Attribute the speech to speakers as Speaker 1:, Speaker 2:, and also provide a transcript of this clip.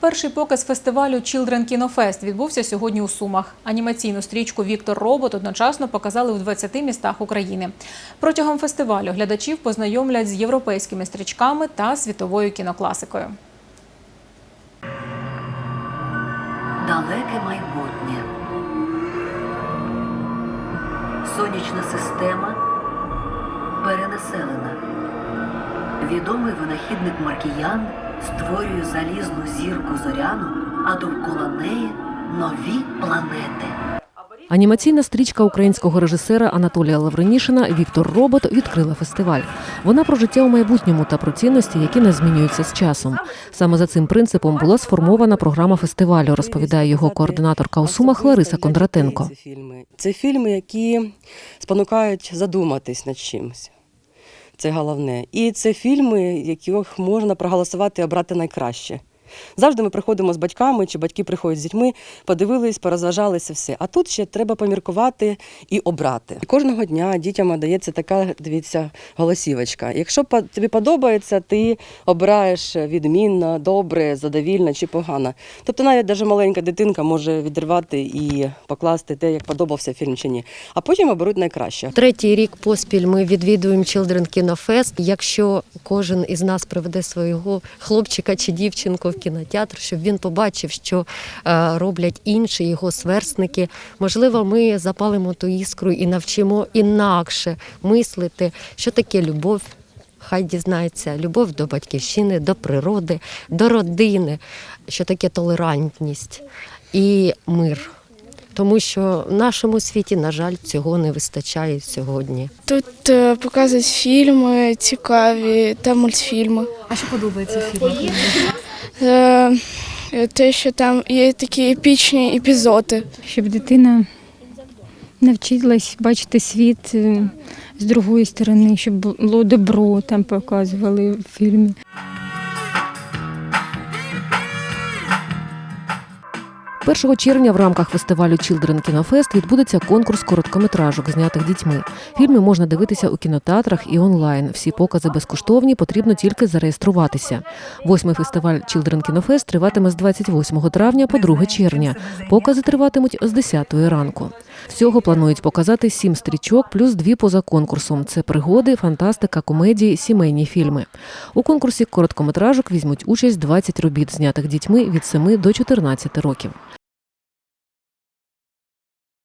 Speaker 1: Перший показ фестивалю Children Fest відбувся сьогодні у Сумах. Анімаційну стрічку Віктор Робот одночасно показали у 20 містах України. Протягом фестивалю глядачів познайомлять з європейськими стрічками та світовою кінокласикою.
Speaker 2: Далеке майбутнє. Сонячна система перенаселена. Відомий винахідник Маркіян створює залізну зірку зоряну, а довкола неї нові планети.
Speaker 3: Анімаційна стрічка українського режисера Анатолія Лавренішина Віктор Робот відкрила фестиваль. Вона про життя у майбутньому та про цінності, які не змінюються з часом. Саме за цим принципом була сформована програма фестивалю, розповідає його координаторка у Сумах Лариса Кондратенко.
Speaker 4: Це фільми. Це фільми, які спонукають задуматись над чимось. Це головне. І це фільми, яких можна проголосувати і обрати найкраще. Завжди ми приходимо з батьками, чи батьки приходять з дітьми, подивились, порозважалися, все. А тут ще треба поміркувати і обрати. І кожного дня дітям дається така, дивіться, голосівочка. Якщо тобі подобається, ти обираєш відмінно, добре, задовільно чи погано. Тобто навіть даже маленька дитинка може відривати і покласти те, як подобався фільм чи ні. А потім оберуть найкраще.
Speaker 5: Третій рік поспіль ми відвідуємо Children Fest. Якщо кожен із нас приведе свого хлопчика чи дівчинку кінотеатр, щоб він побачив, що е, роблять інші його сверстники, можливо, ми запалимо ту іскру і навчимо інакше мислити, що таке любов. Хай дізнається любов до батьківщини, до природи, до родини, що таке толерантність і мир. Тому що в нашому світі, на жаль, цього не вистачає сьогодні.
Speaker 6: Тут е, показують фільми цікаві та мультфільми.
Speaker 1: А що подобається фільм?
Speaker 6: Е, е, Те, що там є такі епічні епізоди.
Speaker 7: щоб дитина навчилась бачити світ е, з другої сторони, щоб було добро там показували в фільмі.
Speaker 3: Першого червня в рамках фестивалю Children Fest відбудеться конкурс короткометражок, знятих дітьми. Фільми можна дивитися у кінотеатрах і онлайн. Всі покази безкоштовні, потрібно тільки зареєструватися. Восьмий фестиваль Children Fest триватиме з 28 травня по 2 червня. Покази триватимуть з 10 ранку. Всього планують показати сім стрічок плюс дві поза конкурсом. Це пригоди, фантастика, комедії, сімейні фільми. У конкурсі короткометражок візьмуть участь 20 робіт, знятих дітьми від 7 до 14 років.